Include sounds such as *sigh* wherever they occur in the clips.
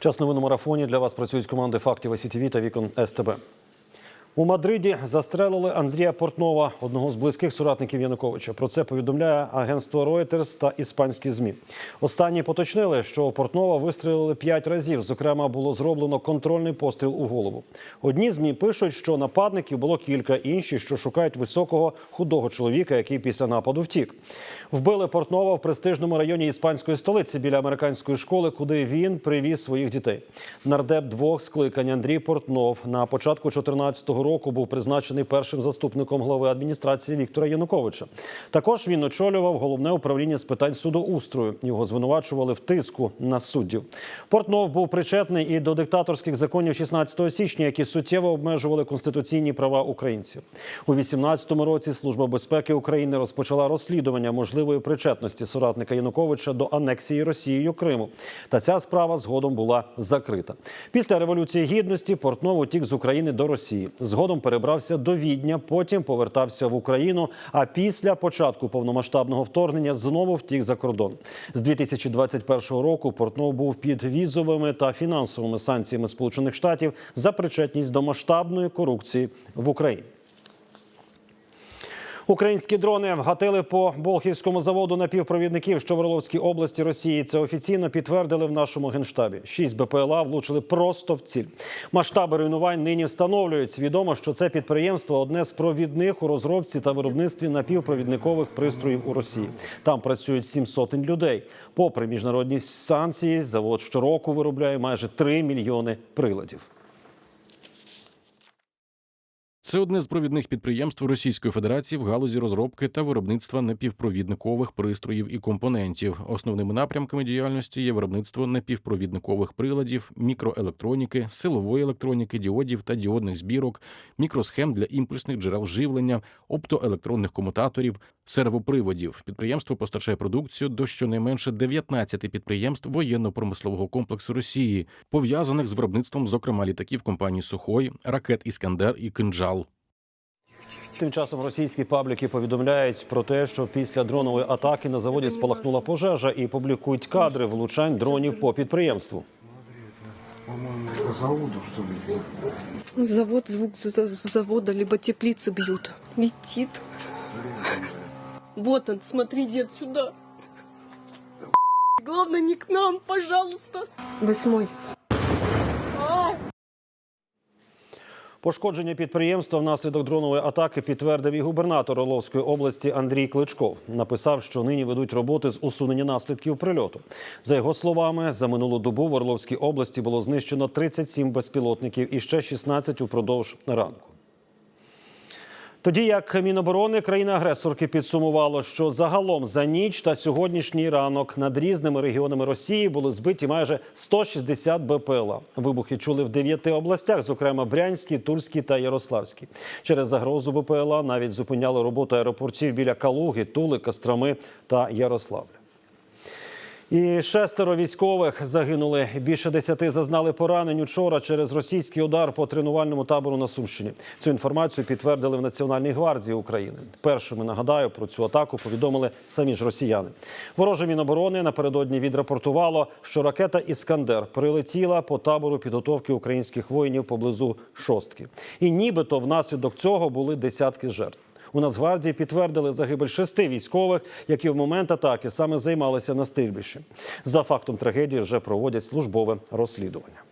Час новин у марафоні для вас працюють команди фактів СІТВ та вікон СТБ. У Мадриді застрелили Андрія Портнова, одного з близьких соратників Януковича. Про це повідомляє агентство Reuters та іспанські змі. Останні поточнили, що Портнова вистрелили п'ять разів. Зокрема, було зроблено контрольний постріл у голову. Одні змі пишуть, що нападників було кілька, інші, що шукають високого худого чоловіка, який після нападу втік. Вбили Портнова в престижному районі іспанської столиці біля американської школи, куди він привіз своїх дітей. Нардеп двох скликань Андрій Портнов на початку 2014 року був призначений першим заступником глави адміністрації Віктора Януковича. Також він очолював головне управління з питань судоустрою. Його звинувачували в тиску на суддів. Портнов був причетний і до диктаторських законів 16 січня, які суттєво обмежували конституційні права українців. У 2018 році Служба безпеки України розпочала розслідування можливої причетності соратника Януковича до анексії Росією Криму. Та ця справа згодом була закрита. Після революції гідності Портнов утік з України до Росії. Згодом перебрався до Відня, потім повертався в Україну. А після початку повномасштабного вторгнення знову втік за кордон. З 2021 року Портнов був під візовими та фінансовими санкціями Сполучених Штатів за причетність до масштабної корупції в Україні. Українські дрони вгатили по Болхівському заводу напівпровідників, що в Орловській області Росії. Це офіційно підтвердили в нашому генштабі. Шість БПЛА влучили просто в ціль. Масштаби руйнувань нині встановлюють. Відомо, що це підприємство одне з провідних у розробці та виробництві напівпровідникових пристроїв у Росії. Там працюють сім сотень людей. Попри міжнародні санкції, завод щороку виробляє майже 3 мільйони приладів. Це одне з провідних підприємств Російської Федерації в галузі розробки та виробництва напівпровідникових пристроїв і компонентів. Основними напрямками діяльності є виробництво напівпровідникових приладів, мікроелектроніки, силової електроніки, діодів та діодних збірок, мікросхем для імпульсних джерел живлення, оптоелектронних комутаторів, сервоприводів. Підприємство постачає продукцію до щонайменше 19 підприємств воєнно-промислового комплексу Росії, пов'язаних з виробництвом, зокрема літаків компаній Сухой, ракет Іскандер і Кинджал. Тим часом російські пабліки повідомляють про те, що після дронової атаки на заводі спалахнула пожежа і публікують кадри влучань дронів по підприємству. Завод, звук за- завода, либо теплицы бьют. Летит. Вот он, смотри, дед, сюда. Главное, не к нам, пожалуйста. Восьмой. А! Пошкодження підприємства внаслідок дронової атаки підтвердив і губернатор Орловської області Андрій Кличков. Написав, що нині ведуть роботи з усунення наслідків прильоту. За його словами, за минулу добу в Орловській області було знищено 37 безпілотників і ще 16 упродовж ранку. Тоді як Міноборони країни-агресорки підсумувало, що загалом за ніч та сьогоднішній ранок над різними регіонами Росії були збиті майже 160 БПЛА. Вибухи чули в дев'яти областях, зокрема Брянській, Тульській та Ярославській. Через загрозу БПЛА навіть зупиняли роботу аеропортів біля Калуги, Тули, Кострами та Ярославля. І шестеро військових загинули. Більше десяти зазнали поранень учора через російський удар по тренувальному табору на Сумщині. Цю інформацію підтвердили в Національній гвардії України. Першими нагадаю про цю атаку повідомили самі ж росіяни. Вороже міноборони напередодні відрапортувало, що ракета Іскандер прилетіла по табору підготовки українських воїнів поблизу шостки. І нібито внаслідок цього були десятки жертв. У Нацгвардії підтвердили загибель шести військових, які в момент атаки саме займалися на стрільбищі. За фактом трагедії вже проводять службове розслідування.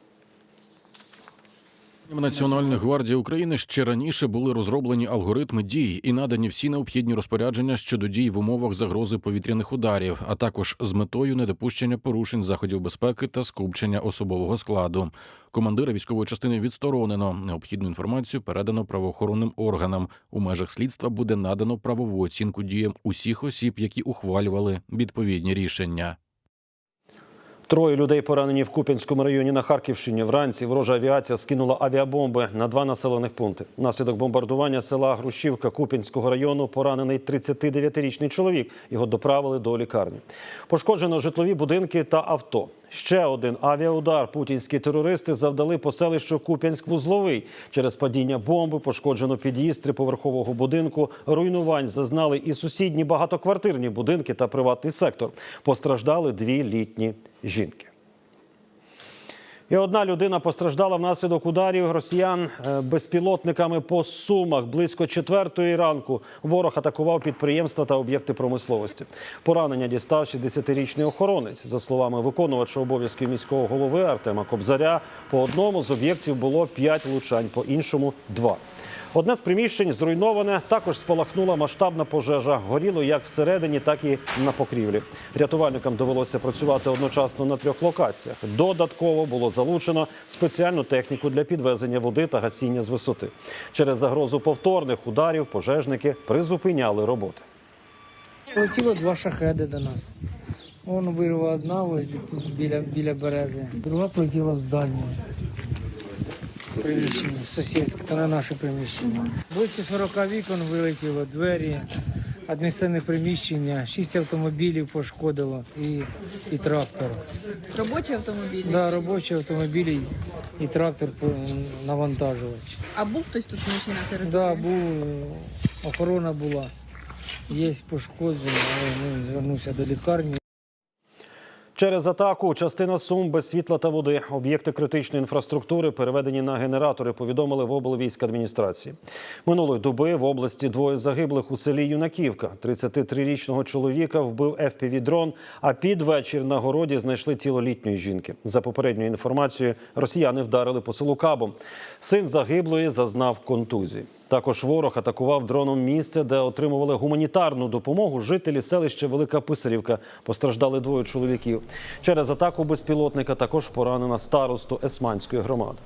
Національної гвардії України ще раніше були розроблені алгоритми дій і надані всі необхідні розпорядження щодо дій в умовах загрози повітряних ударів, а також з метою недопущення порушень заходів безпеки та скупчення особового складу. Командира військової частини відсторонено. Необхідну інформацію передано правоохоронним органам. У межах слідства буде надано правову оцінку діям усіх осіб, які ухвалювали відповідні рішення. Троє людей поранені в Куп'янському районі на Харківщині. Вранці ворожа авіація скинула авіабомби на два населених пункти. Наслідок бомбардування села Грушівка Куп'янського району поранений 39-річний чоловік. Його доправили до лікарні. Пошкоджено житлові будинки та авто. Ще один авіаудар путінські терористи завдали по селищу Куп'янськ-Вузловий. Через падіння бомби пошкоджено під'їзд триповерхового будинку. Руйнувань зазнали і сусідні багатоквартирні будинки та приватний сектор. Постраждали дві літні жінки. І одна людина постраждала внаслідок ударів росіян е, безпілотниками по сумах. Близько четвертої ранку ворог атакував підприємства та об'єкти промисловості. Поранення дістав 60-річний охоронець. За словами виконувача обов'язків міського голови Артема Кобзаря, по одному з об'єктів було 5 влучань, по іншому два. Одне з приміщень зруйноване. Також спалахнула масштабна пожежа. Горіло як всередині, так і на покрівлі. Рятувальникам довелося працювати одночасно на трьох локаціях. Додатково було залучено спеціальну техніку для підвезення води та гасіння з висоти. Через загрозу повторних ударів пожежники призупиняли роботи. Полетіло два шахеди до нас. Вон вирвала одна ось тут біля, біля берези, друга полетіла в здання. Приміщення, сусідське, та не наше приміщення. Близько 40 вікон вилетіло, двері, адміністративне приміщення, шість автомобілів пошкодило і, і трактор. Робочі автомобілі? Да, робочі автомобілі і трактор навантажувач. А був хтось тут вночі на території? Да, був, охорона була. Є пошкодження, але ну, звернувся до лікарні. Через атаку частина сум без світла та води. Об'єкти критичної інфраструктури переведені на генератори. Повідомили в облвійськадміністрації. Минулої доби в області двоє загиблих у селі Юнаківка. 33-річного чоловіка вбив fpv дрон А під вечір на городі знайшли тіло літньої жінки. За попередньою інформацією, росіяни вдарили по селу Кабом. Син загиблої зазнав контузії. Також ворог атакував дроном місце, де отримували гуманітарну допомогу жителі селища Велика Писарівка. Постраждали двоє чоловіків. Через атаку безпілотника також поранена старосту Есманської громади.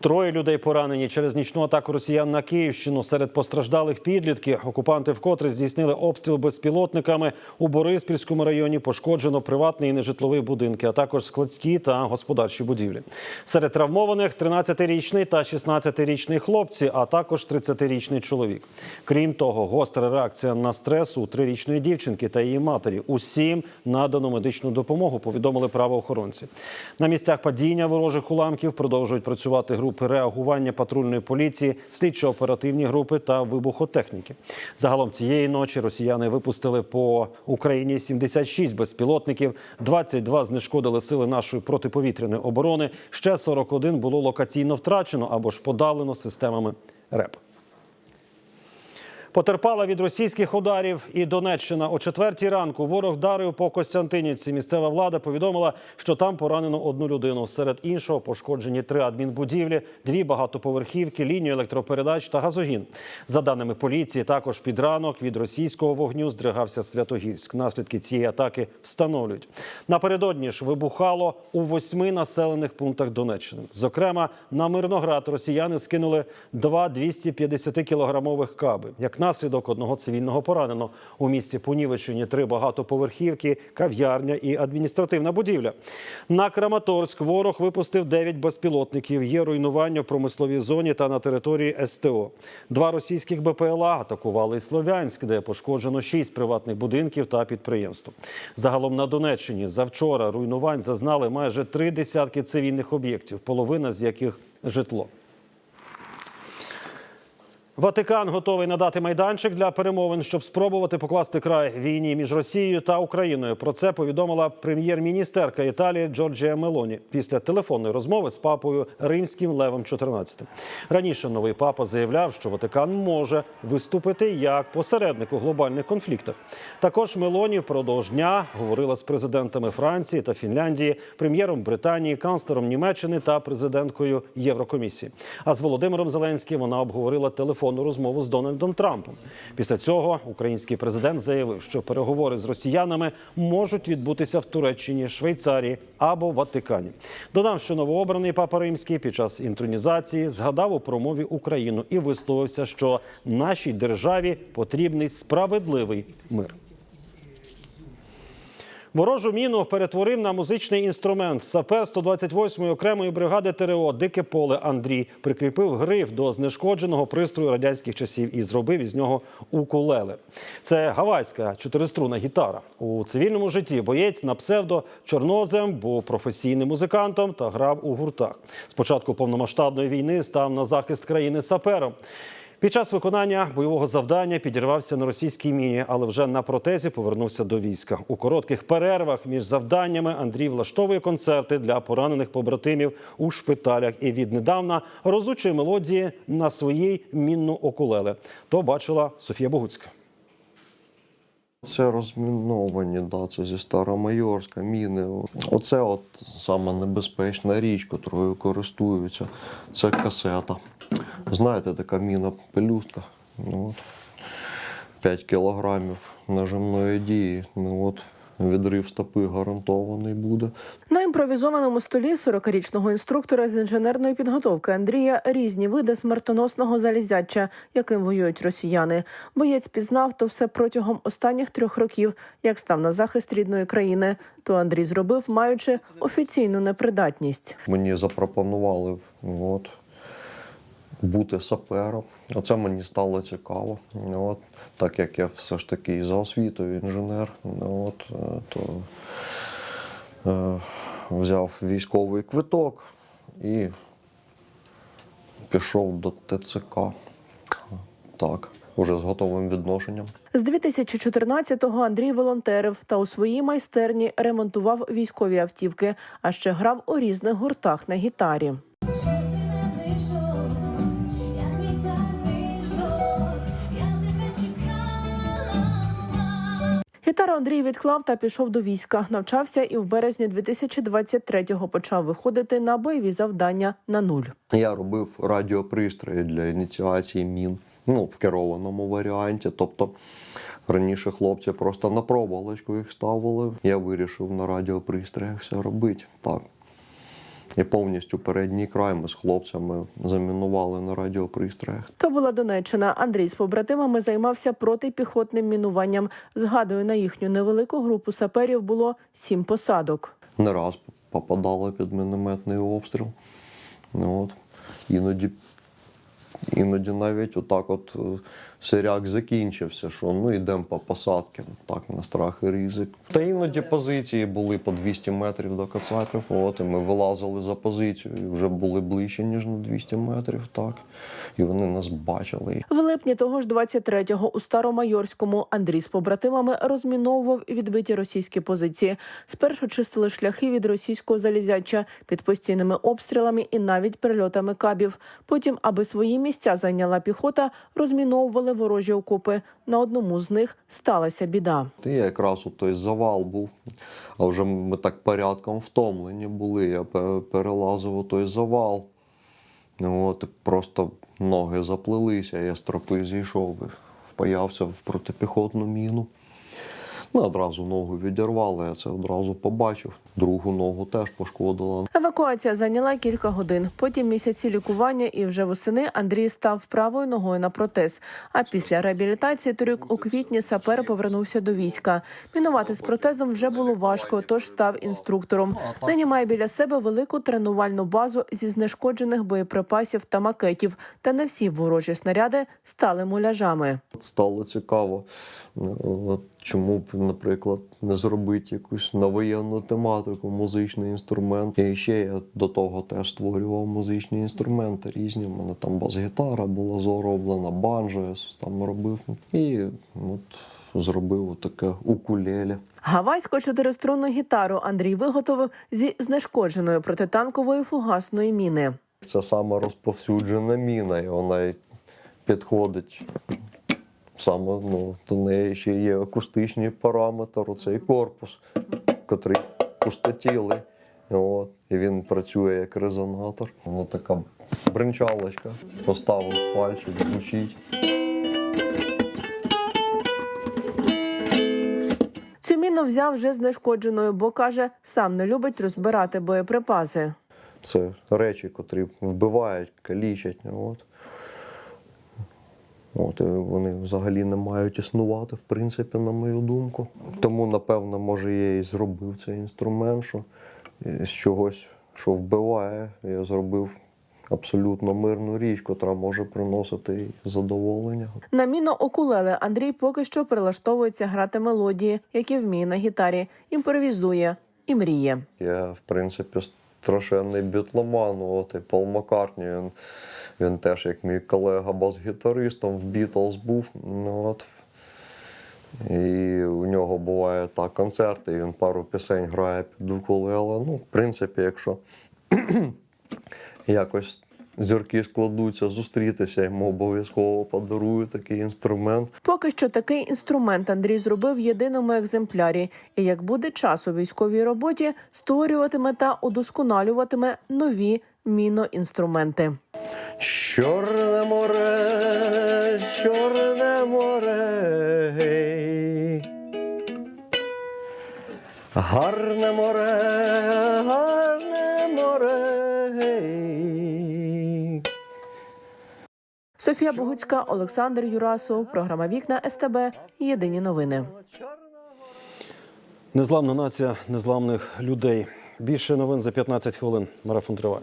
Троє людей поранені через нічну атаку росіян на Київщину. Серед постраждалих підлітки окупанти вкотре здійснили обстріл безпілотниками у Бориспільському районі. Пошкоджено приватний і нежитловий будинки, а також складські та господарчі будівлі. Серед травмованих 13-річний та 16-річний хлопці, а також 30-річний чоловік. Крім того, гостра реакція на стрес у трирічної дівчинки та її матері. Усім надано медичну допомогу. Повідомили правоохоронці. На місцях падіння ворожих уламків продовжують працювати групи реагування патрульної поліції, слідчо-оперативні групи та вибухотехніки. Загалом цієї ночі росіяни випустили по Україні 76 безпілотників, 22 знешкодили сили нашої протиповітряної оборони. Ще 41 було локаційно втрачено або ж подавлено системами РЕП. Потерпала від російських ударів і Донеччина. О четвертій ранку ворог вдарив по Костянтинівці. Місцева влада повідомила, що там поранено одну людину. Серед іншого пошкоджені три адмінбудівлі, дві багатоповерхівки, лінію електропередач та газогін. За даними поліції, також під ранок від російського вогню здригався Святогірськ. Наслідки цієї атаки встановлюють. Напередодні ж вибухало у восьми населених пунктах Донеччини. Зокрема, на Мирноград росіяни скинули два 250-кілограмових каби. Як наслідок одного цивільного поранено у місті понівечені три багатоповерхівки, кав'ярня і адміністративна будівля. На Краматорськ ворог випустив 9 безпілотників. Є руйнування в промисловій зоні та на території СТО. Два російських БПЛА атакували Слов'янськ, де пошкоджено 6 приватних будинків та підприємств. Загалом на Донеччині завчора руйнувань зазнали майже три десятки цивільних об'єктів, половина з яких житло. Ватикан готовий надати майданчик для перемовин, щоб спробувати покласти край війні між Росією та Україною. Про це повідомила прем'єр-міністерка Італії Джорджія Мелоні після телефонної розмови з папою римським Левом XIV. Раніше новий папа заявляв, що Ватикан може виступити як посередник у глобальних конфліктах. Також Мелоні впродовж дня говорила з президентами Франції та Фінляндії, прем'єром Британії, канцлером Німеччини та президенткою Єврокомісії. А з Володимиром Зеленським вона обговорила телефонну розмову з Дональдом Трампом. Після цього український президент заявив, що переговори з росіянами можуть відбутися в Туреччині, Швейцарії або Ватикані. Додам, що новообраний папа римський під час інтронізації згадав у промові Україну і висловився, що нашій державі потрібний справедливий мир. Ворожу міну перетворив на музичний інструмент. Сапер 128-ї окремої бригади ТРО Дике поле Андрій прикріпив гриф до знешкодженого пристрою радянських часів і зробив із нього укулеле. Це гавайська чотириструнна гітара. У цивільному житті боєць на псевдо Чорнозем був професійним музикантом та грав у гуртах. Спочатку повномасштабної війни став на захист країни сапером. Під час виконання бойового завдання підірвався на російській міні, але вже на протезі повернувся до війська. У коротких перервах між завданнями Андрій влаштовує концерти для поранених побратимів у шпиталях і віднедавна розучує мелодії на своїй мінну окулеле. То бачила Софія Богуцька. Це розміновані, да, це зі Старомайорська, міни. Оце от сама небезпечна річ, котрою користуються. Це касета. Знаєте, така міна пелюстка. Ну, от. 5 кілограмів нажимної дії. Ну, от, відрив стопи гарантований буде. На імпровізованому столі 40-річного інструктора з інженерної підготовки Андрія різні види смертоносного залізяча, яким воюють росіяни. Боєць пізнав то все протягом останніх трьох років, як став на захист рідної країни. То Андрій зробив, маючи офіційну непридатність. Мені запропонували ну, от, бути сапером. Оце мені стало цікаво. Ну, От, так як я все ж таки за освітою інженер, ну, от, е, то е, взяв військовий квиток і пішов до ТЦК. Так, уже з готовим відношенням. З 2014-го Андрій волонтерив та у своїй майстерні ремонтував військові автівки, а ще грав у різних гуртах на гітарі. Гітару Андрій відклав та пішов до війська. Навчався і в березні 2023-го почав виходити на бойові завдання на нуль. Я робив радіопристрої для ініціації мін, ну, в керованому варіанті. Тобто раніше хлопці просто на проволочку їх ставили. Я вирішив на радіопристроях все робити. Так. І повністю передній край ми з хлопцями замінували на радіопристроях. То була Донеччина. Андрій з побратимами займався протипіхотним мінуванням. Згадую, на їхню невелику групу саперів було сім посадок. Не раз попадали під мінометний обстріл. Ну, от. Іноді, іноді навіть отак от е, сиряк закінчився, що ну йдемо по посадки, так, на страх і ризик. Та іноді позиції були по 200 метрів до Кацапів, от, і ми вилазили за позицію, і вже були ближче, ніж на 200 метрів, так. І вони нас бачили. В липні того ж 23-го у Старомайорському Андрій з побратимами розміновував відбиті російські позиції. Спершу чистили шляхи від російського залізяча під постійними обстрілами і навіть перельотами кабів. Потім, аби свої місця зайняла піхота, розміновували ворожі окопи. На одному з них сталася біда. І якраз у той завал був. А вже ми так порядком втомлені були. Я перелазив у той завал. Ну, от, просто ноги заплилися, я з тропи зійшов, впаявся в протипіхотну міну. Ну, одразу ногу відірвали, я це одразу побачив. Другу ногу теж пошкодила. Евакуація зайняла кілька годин. Потім місяці лікування, і вже восени Андрій став правою ногою на протез. А після реабілітації торік у квітні сапер повернувся до війська. Мінувати з протезом вже було важко, тож став інструктором. Нині має біля себе велику тренувальну базу зі знешкоджених боєприпасів та макетів. Та не всі ворожі снаряди стали муляжами. Стало цікаво. Чому б, наприклад, не зробити якусь на воєнну тематику, музичний інструмент. І ще я до того теж створював музичні інструменти різні. У мене там бас-гітара була зроблена, банджо я там робив. І от зробив таке укулеле. Гавайську чотириструнну гітару Андрій виготовив зі знешкодженої протитанкової фугасної міни. Це саме розповсюджена міна, і вона підходить. Саме ну, до неї ще є акустичний параметр, оцей корпус, котрий пустотілий. От, і він працює як резонатор. Воно така бринчалочка. Поставив пальчик, звучить. Цю міну взяв вже знешкодженою, бо каже, сам не любить розбирати боєприпаси. Це речі, котрі вбивають, калічать. От. От, вони взагалі не мають існувати, в принципі, на мою думку. Тому, напевно, може, я і зробив цей інструмент, що з чогось, що вбиває, я зробив абсолютно мирну річ, котра може приносити задоволення. На міну окулеле Андрій поки що прилаштовується грати мелодії, які вміє на гітарі, імпровізує і мріє. Я, в принципі, страшенний бітломан. От і Пол Маккартні, він, він теж, як мій колега, бас-гітаристом в Бітлз був. Ну, от. І у нього буває так концерти, і він пару пісень грає під укулеле. Ну, в принципі, якщо *clears throat* якось зірки складуться зустрітися, йому обов'язково подарую такий інструмент. Поки що такий інструмент Андрій зробив в єдиному екземплярі, і як буде час у військовій роботі, створюватиме та удосконалюватиме нові міноінструменти. Чорне море, чорне море. гей. Гарне море, гарне море. Софія Богуцька, Олександр Юрасов. Програма Вікна СТБ. Єдині новини. Незламна нація незламних людей. Більше новин за 15 хвилин. Марафон триває.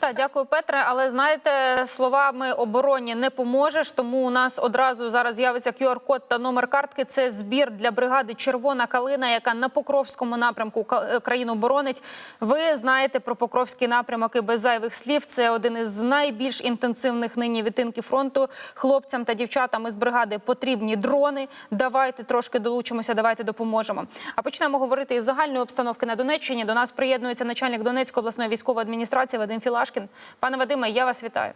Так, дякую, Петре. Але знаєте, словами обороні не поможеш. Тому у нас одразу зараз з'явиться QR-код та номер картки. Це збір для бригади Червона калина, яка на Покровському напрямку е, країну боронить. Ви знаєте про Покровський напрямок і без зайвих слів. Це один із найбільш інтенсивних нині відтинків фронту. Хлопцям та дівчатам із бригади потрібні дрони. Давайте трошки долучимося, давайте допоможемо. А почнемо говорити із загальної обстановки на Донеччині. До нас приєднується начальник Донецької обласної військової адміністрації Вадим Філашкін. Пане Вадиме, я вас вітаю.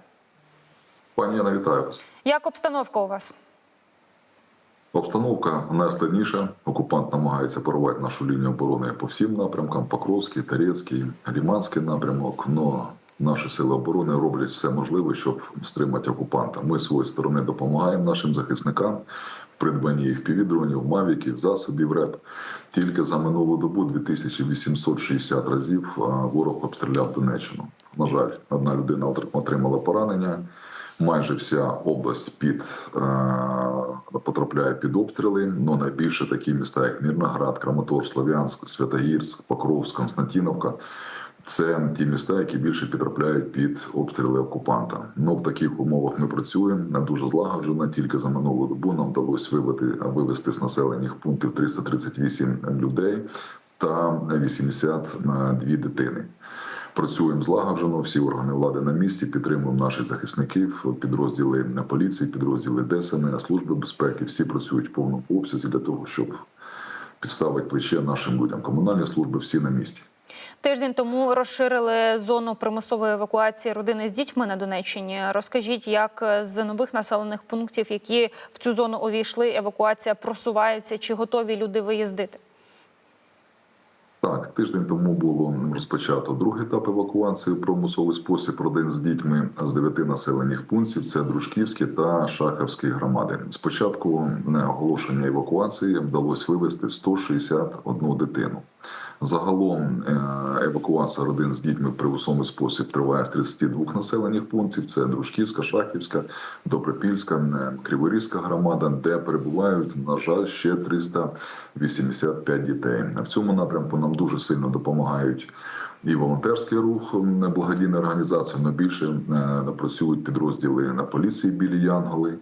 Пані Яна, вітаю вас. Як обстановка у вас? Обстановка найскладніша. Окупант намагається порвати нашу лінію оборони по всім напрямкам: Покровський, Тарецький, Ліманський напрямок. Но наші сили оборони роблять все можливе, щоб стримати окупанта. Ми з своєї сторони допомагаємо нашим захисникам в придбанні впівдронів, мавіків, засобів РЕП. Тільки за минулу добу 2860 разів ворог обстріляв Донеччину. На жаль, одна людина отримала поранення. Майже вся область під е, потрапляє під обстріли. Ну найбільше такі міста, як Мірноград, Краматор, Слов'янськ, Святогірськ, Покровськ, Константіновка. Це ті міста, які більше підтрапляють під обстріли окупанта. Ну в таких умовах ми працюємо не дуже злагоджено. Тільки за минулу добу нам вдалося вивести вивести з населених пунктів 338 людей та 82 дитини. Працюємо злагоджено, всі органи влади на місці, підтримуємо наших захисників, підрозділи поліції, підрозділи ДСНС, служби безпеки. Всі працюють в повному обсязі для того, щоб підставити плече нашим людям. Комунальні служби всі на місці. Тиждень тому розширили зону примусової евакуації родини з дітьми на Донеччині. Розкажіть, як з нових населених пунктів, які в цю зону увійшли, евакуація просувається, чи готові люди виїздити? Так, тиждень тому було розпочато другий етап евакуації в промисловий спосіб родин з дітьми з дев'яти населених пунктів. Це Дружківські та Шахівські громади. Спочатку на оголошення евакуації вдалося вивезти 161 дитину. Загалом е, евакуація родин з дітьми в примусовий спосіб триває з 32 населених пунктів. Це Дружківська, Шахівська, Добропільська, е, Криворізька громада, де перебувають, на жаль, ще 385 дітей. В цьому напрямку нам дуже сильно допомагають. І волонтерський рух благодійна організація, але більше е, працюють підрозділи на поліції білі Янголи,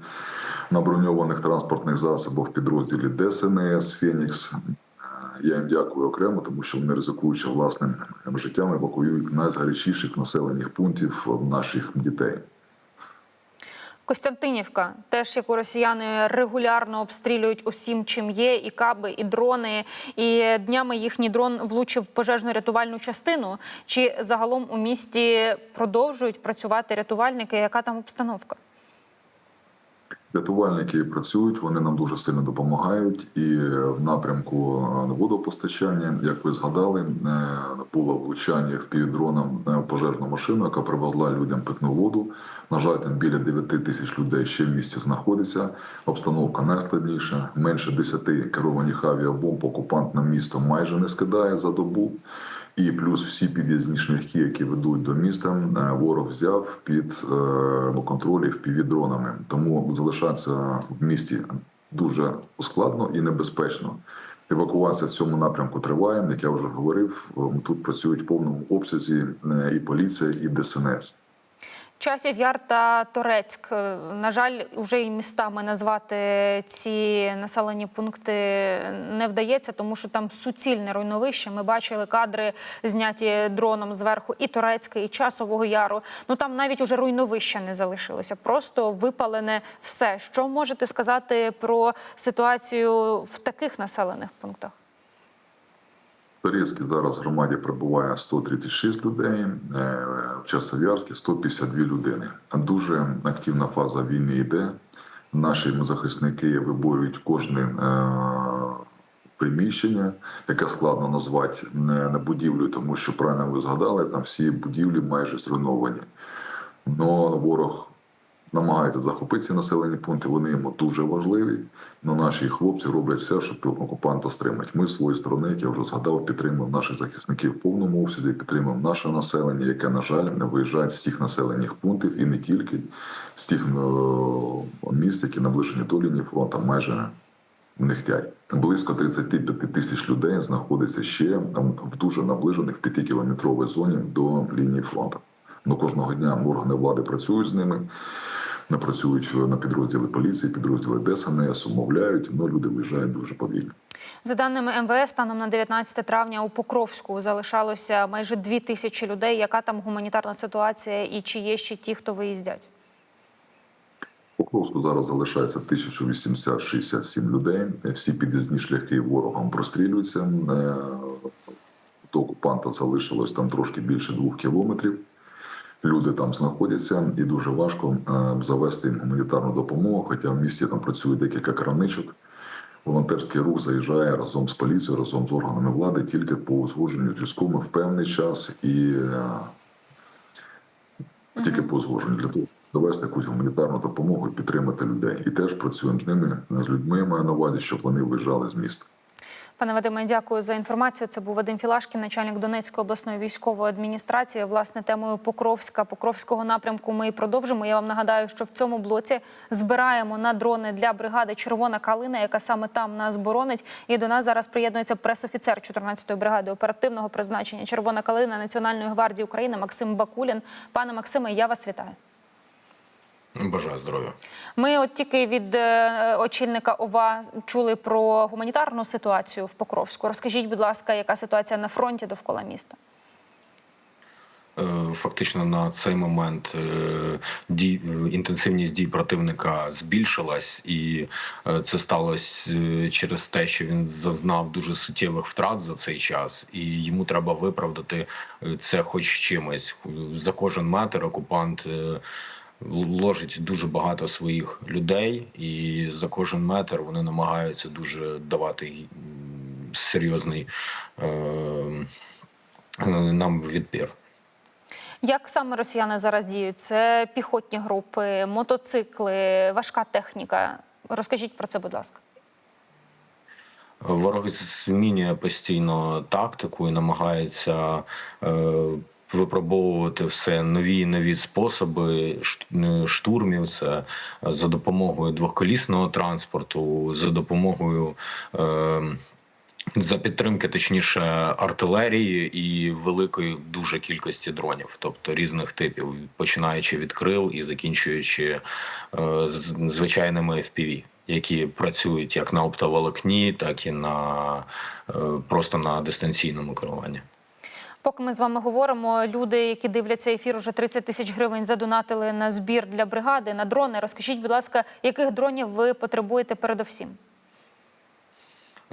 на броньованих транспортних засобах, підрозділі ДСНС, Фенікс. Я їм дякую окремо, тому що вони ризикуючи власним життям, евакуюють найзгарячіших населених пунктів наших дітей. Костянтинівка, теж яку росіяни регулярно обстрілюють усім, чим є, і каби, і дрони. І днями їхній дрон влучив в пожежно-рятувальну частину. Чи загалом у місті продовжують працювати рятувальники? Яка там обстановка? Рятувальники працюють, вони нам дуже сильно допомагають. І в напрямку е, водопостачання, як ви згадали, е, було влучання в півдроном в пожежну машину, яка привезла людям питну воду. На жаль, там біля 9 тисяч людей ще в місті знаходиться. Обстановка найскладніша. Менше 10 керованих авіабомб окупант на місто майже не скидає за добу. І плюс всі під'їзні шляхи, які ведуть до міста, е, ворог взяв під е, контролі впівдронами. Тому залишатися в місті дуже складно і небезпечно. Евакуація в цьому напрямку триває. Як я вже говорив, е, тут працюють в повному обсязі і поліція, і ДСНС. Часів Яр та Торецьк. Е, На жаль, вже і містами назвати ці населені пункти не вдається, тому що там суцільне руйновище. Ми бачили кадри, зняті дроном зверху і Торецька, і Часового Яру. Ну там навіть уже руйновища не залишилося, просто випалене все. Що можете сказати про ситуацію в таких населених пунктах? В Торецькій зараз в громаді перебуває 136 людей, е, в Часов'ярській 152 людини. Дуже активна фаза війни йде. Наші захисники виборюють кожне е, приміщення, яке складно назвати не не будівлею, тому що правильно ви згадали, там всі будівлі майже зруйновані. Но ворог намагається захопити ці населені пункти. Вони йому дуже важливі. Но наші хлопці роблять все, щоб окупанта стримати. Ми з сторони, як я вже згадав, підтримуємо наших захисників в повному обсязі, підтримуємо наше населення, яке, на жаль, не виїжджає з цих населених пунктів і не тільки з тих е, міст, які наближені до лінії фронту, майже не хтять. Близько 35 тисяч людей знаходиться ще в дуже наближених 5-кілометровій зоні до лінії фронту. Ну кожного дня органи влади працюють з ними. Не працюють на підрозділи поліції, підрозділи ДСНС, умовляють, але люди виїжджають дуже повільно. За даними МВС, станом на 19 травня у Покровську залишалося майже дві тисячі людей. Яка там гуманітарна ситуація і чи є ще ті, хто виїздять? Покровську зараз залишається 1867 людей. Всі під'їзні шляхи ворогом прострілюються. Е, До окупанта залишилось там трошки більше двох кілометрів. Люди там знаходяться, і дуже важко е, завести їм гуманітарну допомогу. Хоча в місті там працює декілька крамничок. Волонтерський рух заїжджає разом з поліцією, разом з органами влади тільки по узгодженню з військовими в певний час і е, тільки по узгодженню для того, щоб довести якусь гуманітарну допомогу і підтримати людей. І теж працюємо з ними, з людьми маю на увазі, щоб вони виїжджали з міста. Пане Вадиме, дякую за інформацію. Це був Вадим Філашкін, начальник Донецької обласної військової адміністрації. Власне, темою Покровська, Покровського напрямку ми і продовжимо. Я вам нагадаю, що в цьому блоці збираємо на дрони для бригади Червона калина, яка саме там нас боронить. І до нас зараз приєднується пресофіцер 14-ї бригади оперативного призначення Червона калина Національної гвардії України Максим Бакулін. Пане Максиме, я вас вітаю. Бажаю здоров'я. Ми от тільки від е, очільника ОВА чули про гуманітарну ситуацію в Покровську. Розкажіть, будь ласка, яка ситуація на фронті довкола міста? Е, Фактично на цей момент е, дій інтенсивність дій противника збільшилась, і це сталося через те, що він зазнав дуже суттєвих втрат за цей час, і йому треба виправдати це, хоч чимось. За кожен метр окупант. Ложить дуже багато своїх людей, і за кожен метр вони намагаються дуже давати серйозний е, нам відпір. Як саме росіяни зараз діють? Це піхотні групи, мотоцикли, важка техніка. Розкажіть про це, будь ласка. Ворог змінює постійно тактику і намагається е, випробовувати все нові і нові способи штурмів. Це за допомогою двохколісного транспорту, за допомогою. Е, за підтримки, точніше, артилерії і великої дуже кількості дронів, тобто різних типів, починаючи від крил і закінчуючи е, звичайними FPV, які працюють як на оптоволокні, так і на е, просто на дистанційному керуванні. Поки ми з вами говоримо, люди, які дивляться ефір, уже 30 тисяч гривень задонатили на збір для бригади на дрони. Розкажіть, будь ласка, яких дронів ви потребуєте передовсім?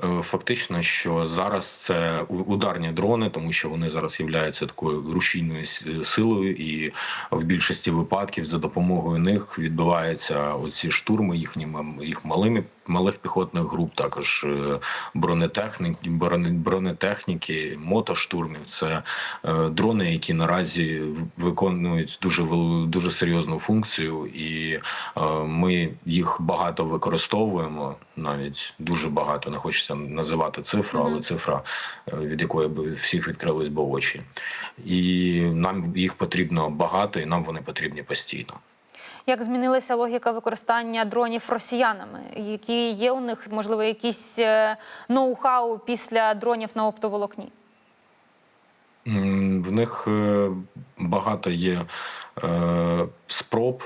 Е, Фактично, що зараз це ударні дрони, тому що вони зараз являються такою рушійною силою, і в більшості випадків за допомогою них відбуваються оці штурми їхніми їх малими малих піхотних груп, також е, бронетехніки, броне- бронетехніки, мотоштурмів. Це е, дрони, які наразі виконують дуже дуже серйозну функцію, і е, ми їх багато використовуємо, навіть дуже багато. Не хочеться називати цифру, але цифра, від якої би всіх відкрились би очі. І нам їх потрібно багато, і нам вони потрібні постійно. Як змінилася логіка використання дронів росіянами? Які є у них, можливо, якісь е, ноу-хау після дронів на оптоволокні? В них е, багато є е, спроб,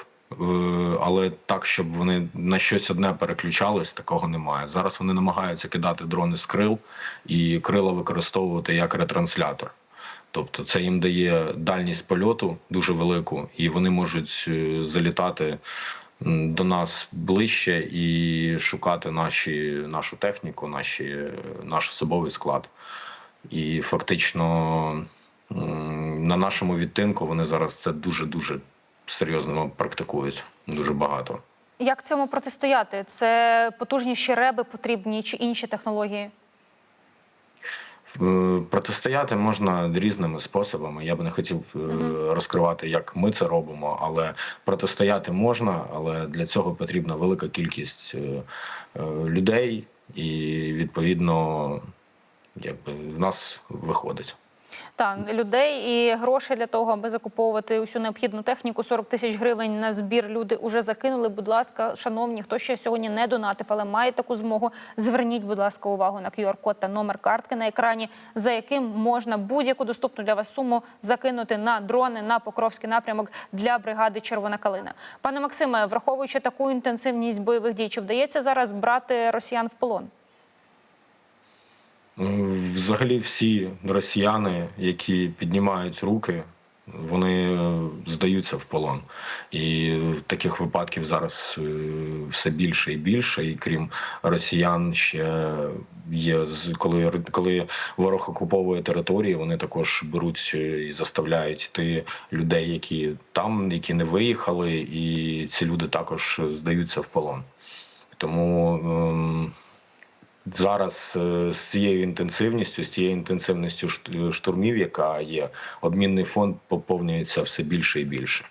але так, щоб вони на щось одне переключались, такого немає. Зараз вони намагаються кидати дрони з крил і крила використовувати як ретранслятор. Тобто це їм дає дальність польоту дуже велику, і вони можуть е, залітати до нас ближче і шукати наші, нашу техніку, наші, наш особовий склад. І фактично на нашому відтинку вони зараз це дуже дуже серйозно практикують. Дуже багато. Як цьому протистояти? Це потужніші реби потрібні чи інші технології? Е, Протистояти можна різними способами. Я би не хотів е, розкривати, як ми це робимо, але протистояти можна, але для цього потрібна велика кількість е, людей, і відповідно, якби в нас виходить. Так, людей і грошей для того, аби закуповувати усю необхідну техніку. 40 тисяч гривень на збір люди вже закинули. Будь ласка, шановні, хто ще сьогодні не донатив, але має таку змогу. Зверніть, будь ласка, увагу на QR-код та номер картки на екрані, за яким можна будь-яку доступну для вас суму закинути на дрони на Покровський напрямок для бригади Червона калина. Пане Максиме, враховуючи таку інтенсивність бойових дій, чи вдається зараз брати росіян в полон? Е, Взагалі, всі росіяни, які піднімають руки, вони е, здаються в полон. І таких випадків зараз е, все більше і більше. І крім росіян, ще є коли, коли ворог окуповує території, вони також беруть і заставляють йти людей, які там, які не виїхали, і ці люди також здаються в полон. Тому. Зараз е, з цією інтенсивністю, з цією інтенсивністю шт- штурмів, яка є, обмінний фонд поповнюється все більше і більше.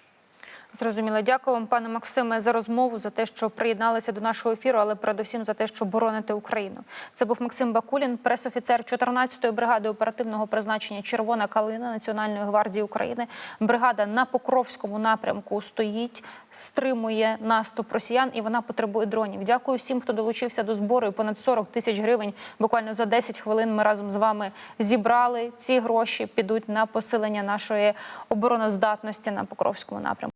Зрозуміло. Дякую вам, пане Максиме, за розмову, за те, що приєдналися до нашого ефіру, але передусім за те, що бороните Україну. Це був Максим Бакулін, пресофіцер 14-ї бригади оперативного призначення Червона калина Національної гвардії України. Бригада на Покровському напрямку стоїть, стримує наступ росіян, і вона потребує дронів. Дякую всім, хто долучився до збору. Понад 40 тисяч гривень. Буквально за 10 хвилин ми разом з вами зібрали. Ці гроші підуть на посилення нашої обороноздатності на Покровському напрямку.